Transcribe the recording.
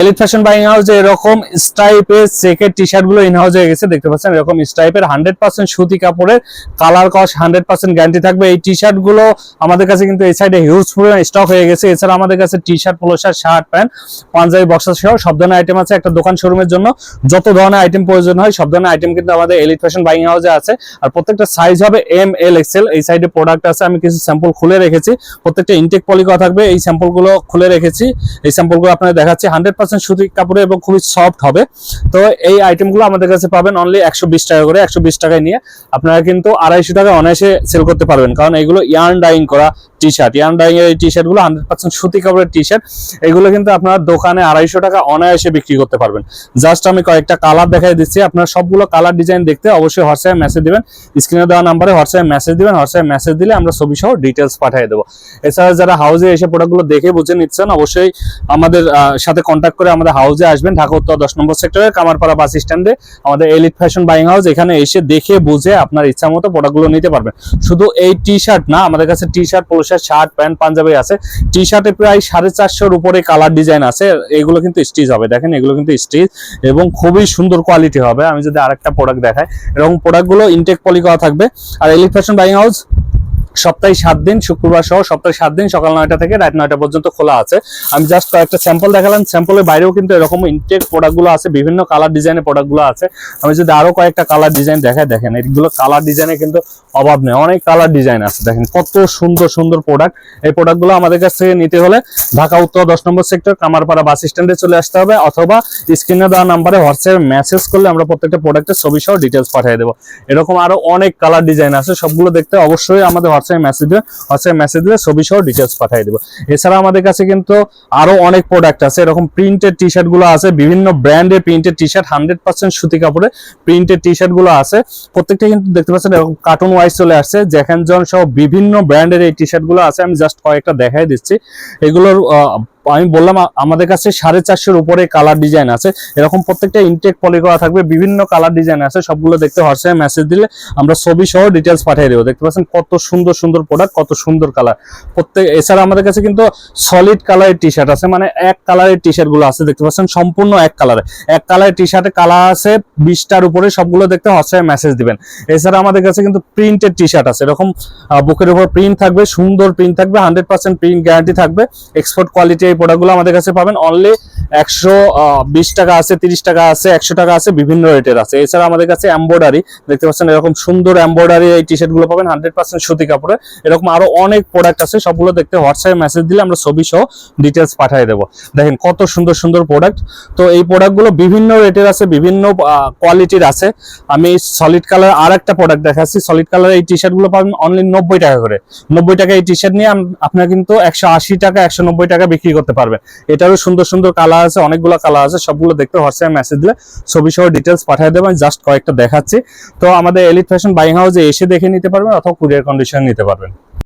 Elite fashion buying হাউসে এরকম স্টাইপের চেকের টি শার্টগুলো ইন হাউস হয়ে গেছে, দেখতে পাচ্ছেন? এরকম স্টাইপের হান্ড্রেড পার্সেন্ট সুতি কাপড়ের কালার কস হান্ড্রেড পার্সেন্ট গ্যারান্টি থাকবে। এই টি শার্টগুলো আমাদের কাছে কিন্তু এই সাইডে হিউজ পরিমাণ স্টক হয়ে গেছে। এছাড়া আমাদের কাছে T shirt polo shirt shirt pant Punjabi boxer সহ সব ধরনের আইটেম আছে একটা দোকান শোরুমের জন্য। যত ধরনের আইটেম প্রয়োজন হয়, সব ধরনের আইটেম কিন্তু আমাদের এলিট ফ্যাশন বাইং হাউসে আছে। আর প্রত্যেকটা সাইজ হবে এম এল এক্সেল এই সাইডে প্রোডাক্ট আছে, আমি কিছু স্যাম্পল খুলে রেখেছি। প্রত্যেকটা ইনটেক পলি করা থাকবে। এই স্যাম্পলগুলো খুলে রেখেছি। এই স্যাম্পলগুলো আপনাদের দেখাচ্ছি। হান্ড্রেড পার্সেন্ট সুতি কাপড়ে এবং খুবই সফট হবে। তো এই আইটেমগুলো আমাদের কাছে পাবেন অনলি একশো বিশ টাকা করে, একশো বিশ টাকায় নিয়ে। আপনারা কিন্তু আড়াইশো টাকা অনায়াসে সেল করতে পারবেন। কারণ এগুলো ইয়ার্ন ডাইং করা টি শার্ট ইয়ার্ন ডাইং এর টি শার্টগুলো হান্ড্রেড পার্সেন্ট সুতি কাপড়ের টি শার্ট এগুলো কিন্তু আপনার দোকানে আড়াইশো টাকা অনায়াসে বিক্রি করতে পারবেন। জাস্ট আমি কয়েকটা কালার দেখাই দিচ্ছি, আপনার সবগুলো কালার ডিজাইন দেখতে অবশ্যই হোয়াটসঅ্যাপে মেসেজ দিবেন স্ক্রিনে দেওয়া নাম্বারে হোয়াটসঅ্যাপে মেসেজ দিবেন হোয়াটসঅ্যাপে মেসেজ দিলে আমরা ছবি সহ ডিটেলস পাঠিয়ে দেবো। এছাড়া যারা হাউসে এসে প্রোডাক্টগুলো দেখে বুঝে নিচ্ছেন, অবশ্যই আমাদের সাথে কন্ট্যাক্ট করে আমাদের হাউসে আসবেন, ঢাকা উত্তর দশ নম্বর সেক্টরে কামারপাড়া বাস স্ট্যান্ডে আমাদের এলিট ফ্যাশন বাইং হাউস এখানে এসে দেখে বুঝে আপনার ইচ্ছা মতো প্রোডাক্টগুলো নিতে পারবেন। শুধু এই টি শার্ট না, আমাদের কাছে T shirt polo shirt shirt, pant, Punjabi আছে। টি শার্টে প্রায় সাড়ে চারশোর উপরে কালার ডিজাইন আছে। এগুলো কিন্তু স্টিচ হবে। দেখেন, এগুলো কিন্তু স্টিচ এবং খুবই সুন্দর কোয়ালিটি হবে। আমি যদি আরেকটা প্রোডাক্ট দেখাই, এরকম প্রোডাক্টগুলো ইনটেক পলি করা থাকবে। আর এলিফ্যাশন বাইং হাউস সপ্তাহে সাত দিন, শুক্রবার সহ সপ্তাহে সাত দিন, সকাল নয়টা থেকে রাত নয়টা পর্যন্ত খোলা আছে। আমি জাস্ট কয়েকটা স্যাম্পল দেখালাম। স্যাম্পলের বাইরেও কিন্তু এরকম ইনটেক প্রোডাক্টগুলো আছে, বিভিন্ন কালার ডিজাইনের প্রোডাক্টগুলো আছে। আমি যদি আরও কয়েকটা কালার ডিজাইন দেখাই, দেখেন, এগুলো কালার ডিজাইনে কিন্তু অভাব নেই। অনেক কালার ডিজাইন আছে। দেখেন, কত সুন্দর সুন্দর প্রোডাক্ট এই প্রোডাক্টগুলো আমাদের কাছ থেকে নিতে হলে ঢাকা উত্তর দশ নম্বর সেক্টর কামারপাড়া বাস স্ট্যান্ডে চলে আসতে হবে অথবা স্ক্রিনে দেওয়া নাম্বারে হোয়াটসঅ্যাপে মেসেজ করলে আমরা প্রত্যেকটা প্রোডাক্টের ছবি সহ ডিটেলস পাঠিয়ে দেবো। এরকম আরও অনেক কালার ডিজাইন আছে। সবগুলো দেখতে অবশ্যই আমাদের হোয়াটসঅ্যাপে মেসেজ দেবে হোয়াটসঅ্যাপে মেসেজ দিলে ছবি সহ ডিটেলস পাঠিয়ে দেবো। এছাড়া আমাদের কাছে কিন্তু আরও অনেক প্রোডাক্ট আছে, এরকম প্রিন্টেড টি শার্টগুলো আছে, বিভিন্ন ব্র্যান্ডের printed T shirt hundred percent সুতি কাপড়ে প্রিন্টেড টি শার্টগুলো আছে। প্রত্যেকটা কিন্তু দেখতে পাচ্ছেন, এরকম কার্টুন ওয়াইজ চলে আসছে জ্যাকেন জন সহ বিভিন্ন ব্র্যান্ডের এই টি শার্টগুলো আছে, আমি জাস্ট কয়েকটা দেখাই দিচ্ছি। এগুলোর আমি বললাম আমাদের কাছে সাড়ে চারশোর উপরে কালার ডিজাইন আছে। এরকম প্রত্যেকটা ইনটেক পলি করা থাকবে, বিভিন্ন কালার ডিজাইন আছে, সবগুলো দেখতে হোয়াটসঅ্যাপে মেসেজ দিলে আমরা ছবি সহ ডিটেলস পাঠিয়ে দেবো। দেখতে পাচ্ছেন কত সুন্দর সুন্দর প্রোডাক্ট কত সুন্দর কালার প্রত্যেক, এছাড়া আমাদের কাছে কিন্তু সলিড কালারের টি শার্ট আছে মানে এক কালারের টি শার্টগুলো আছে, দেখতে পাচ্ছেন সম্পূর্ণ এক কালারে এক কালারের টি শার্টে কালার আছে বিশটার উপরে, সবগুলো দেখতে হোয়াটসঅ্যাপে মেসেজ দিবেন। এছাড়া আমাদের কাছে কিন্তু প্রিন্টেড টি শার্ট আছে, এরকম বুকের উপর প্রিন্ট থাকবে, সুন্দর প্রিন্ট থাকবে হান্ড্রেড পার্সেন্ট প্রিন্ট গ্যারান্টি থাকবে এক্সপোর্ট কোয়ালিটি এই প্রোডাক্টগুলো আমাদের কাছে পাবেন অনলি একশো বিশ টাকা আছে, তিরিশ টাকা আছে, একশো টাকা আছে, বিভিন্ন রেটের আছে। এছাড়া আমাদের কাছে এম্বয়ডারি দেখতে পাচ্ছেন এরকম সুন্দর এম্বয়ডারি এই টি শার্টগুলো পাবেন হান্ড্রেড পার্সেন্ট সুতি কাপড়ে। এরকম আরও অনেক প্রোডাক্ট আছে, সবগুলো দেখতে হোয়াটসঅ্যাপে মেসেজ দিলে আমরা ছবি সহ ডিটেলস পাঠিয়ে দেবো। দেখেন কত সুন্দর সুন্দর প্রোডাক্ট তো এই প্রোডাক্টগুলো বিভিন্ন রেটের আছে, বিভিন্ন কোয়ালিটির আছে। আমি সলিড কালার আর একটা প্রোডাক্ট দেখাচ্ছি। সলিড কালার এই টি শার্টগুলো পাবেন অনলি নব্বই টাকা করে। নব্বই টাকা এই টি শার্ট নিয়ে আপনারা কিন্তু একশো আশি টাকা, একশো নব্বই টাকা বিক্রি করতে পারবেন। এটারও সুন্দর সুন্দর কালার আছে, অনেকগুলো কালার আছে, সবগুলো দেখতে হোয়াটসঅ্যাপে মেসেজ দিলে ছবি সহ ডিটেলস পাঠিয়ে দেবেন জাস্ট কয়েকটা দেখাচ্ছি। তো আমাদের এলিট ফ্যাশন বাইং হাউসে এসে দেখে নিতে পারবেন অথবা কুরিয়ার কন্ডিশন নিতে পারবেন।